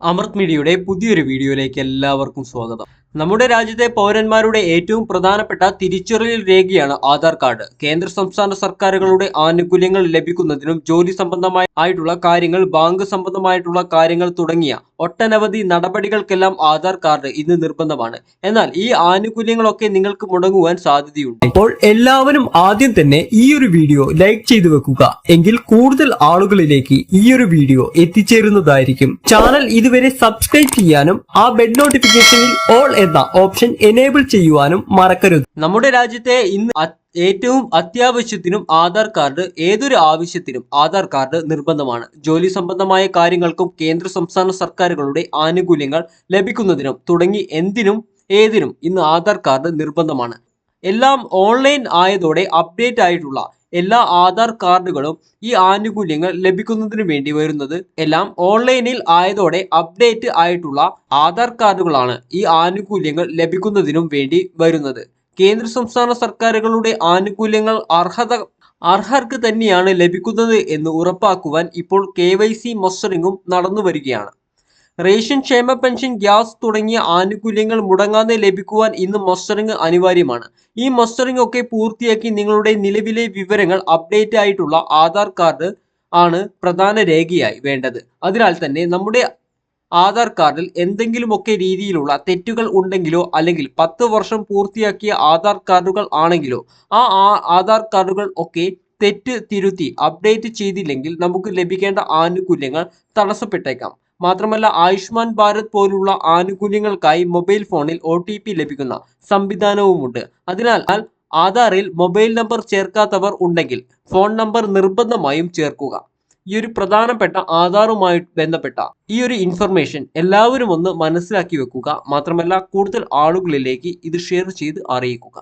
അമൃത് മീഡിയയുടെ പുതിയൊരു വീഡിയോയിലേക്ക് എല്ലാവർക്കും സ്വാഗതം. നമ്മുടെ രാജ്യത്തെ പൗരന്മാരുടെ ഏറ്റവും പ്രധാനപ്പെട്ട തിരിച്ചറിയൽ രേഖയാണ് ആധാർ കാർഡ്. കേന്ദ്ര സംസ്ഥാന സർക്കാരുകളുടെ ആനുകൂല്യങ്ങൾ ലഭിക്കുന്നതിനും ജോലി സംബന്ധമായ ആയിട്ടുള്ള കാര്യങ്ങൾ ബാങ്ക് സംബന്ധമായിട്ടുള്ള കാര്യങ്ങൾ തുടങ്ങിയ ഒട്ടനവധി നടപടികൾക്കെല്ലാം ആധാർ കാർഡ് ഇന്ന് നിർബന്ധമാണ്. എന്നാൽ ഈ ആനുകൂല്യങ്ങളൊക്കെ നിങ്ങൾക്ക് മുടങ്ങുവാൻ സാധ്യതയുണ്ട്. അപ്പോൾ എല്ലാവരും ആദ്യം തന്നെ ഈ ഒരു വീഡിയോ ലൈക്ക് ചെയ്തു വെക്കുക. എങ്കിൽ കൂടുതൽ ആളുകളിലേക്ക് ഈ ഒരു വീഡിയോ എത്തിച്ചേരുന്നതായിരിക്കും. ചാനൽ ഇതുവരെ സബ്സ്ക്രൈബ് ചെയ്യാനും ആ ബെൽ നോട്ടിഫിക്കേഷനിൽ ഓൾ എന്ന ഓപ്ഷൻ എനേബിൾ ചെയ്യുവാനും മറക്കരുത്. നമ്മുടെ രാജ്യത്തെ ഇന്ന് ഏറ്റവും അത്യാവശ്യത്തിനും ആധാർ കാർഡ് ഏതൊരു ആവശ്യത്തിനും ആധാർ കാർഡ് നിർബന്ധമാണ്. ജോലി സംബന്ധമായ കാര്യങ്ങൾക്കും കേന്ദ്ര സംസ്ഥാന സർക്കാരുകളുടെ ആനുകൂല്യങ്ങൾ ലഭിക്കുന്നതിനും തുടങ്ങി എന്തിനും ഏതിനും ഇന്ന് ആധാർ കാർഡ് നിർബന്ധമാണ്. എല്ലാം ഓൺലൈൻ ആയതോടെ അപ്ഡേറ്റ് ആയിട്ടുള്ള എല്ലാ ആധാർ കാർഡുകളും ഈ ആനുകൂല്യങ്ങൾ ലഭിക്കുന്നതിന് വേണ്ടി വരുന്നത്. എല്ലാം ഓൺലൈനിൽ ആയതോടെ അപ്ഡേറ്റ് ആയിട്ടുള്ള ആധാർ കാർഡുകളാണ് ഈ ആനുകൂല്യങ്ങൾ ലഭിക്കുന്നതിനും വേണ്ടി വരുന്നത്. കേന്ദ്ര സംസ്ഥാന സർക്കാരുകളുടെ ആനുകൂല്യങ്ങൾ അർഹത അർഹർക്ക് തന്നെയാണ് ലഭിക്കുന്നത് എന്ന് ഉറപ്പാക്കുവാൻ ഇപ്പോൾ കെ വൈ സി മസ്റ്ററിങ്ങും നടന്നു വരികയാണ് റേഷൻ ക്ഷേമ പെൻഷൻ ഗ്യാസ് തുടങ്ങിയ ആനുകൂല്യങ്ങൾ മുടങ്ങാതെ ലഭിക്കുവാൻ ഇന്ന് മസ്റ്ററിംഗ് അനിവാര്യമാണ്. ഈ മസ്റ്ററിംഗ് ഒക്കെ പൂർത്തിയാക്കി നിങ്ങളുടെ നിലവിലെ വിവരങ്ങൾ അപ്ഡേറ്റ് ആയിട്ടുള്ള ആധാർ കാർഡ് ആണ് പ്രധാന രേഖയായി വേണ്ടത്. അതിനാൽ തന്നെ നമ്മുടെ ആധാർ കാർഡിൽ എന്തെങ്കിലുമൊക്കെ രീതിയിലുള്ള തെറ്റുകൾ ഉണ്ടെങ്കിലോ അല്ലെങ്കിൽ പത്ത് വർഷം പൂർത്തിയാക്കിയ ആധാർ കാർഡുകൾ ആണെങ്കിലോ ആ ആധാർ കാർഡുകൾ ഒക്കെ തെറ്റ് തിരുത്തി അപ്ഡേറ്റ് ചെയ്തില്ലെങ്കിൽ നമുക്ക് ലഭിക്കേണ്ട ആനുകൂല്യങ്ങൾ തടസ്സപ്പെട്ടേക്കാം. മാത്രമല്ല ആയുഷ്മാൻ ഭാരത് പോലുള്ള ആനുകൂല്യങ്ങൾക്കായി മൊബൈൽ ഫോണിൽ ഒ ലഭിക്കുന്ന സംവിധാനവുമുണ്ട്. അതിനാൽ ആധാറിൽ മൊബൈൽ നമ്പർ ചേർക്കാത്തവർ ഉണ്ടെങ്കിൽ ഫോൺ നമ്പർ നിർബന്ധമായും ചേർക്കുക. ഈ ഒരു പ്രധാനപ്പെട്ട ആധാറുമായി ബന്ധപ്പെട്ട ഈ ഒരു ഇൻഫർമേഷൻ എല്ലാവരും ഒന്ന് മനസ്സിലാക്കി വെക്കുക. മാത്രമല്ല കൂടുതൽ ആളുകളിലേക്ക് ഇത് ഷെയർ ചെയ്ത് അറിയിക്കുക.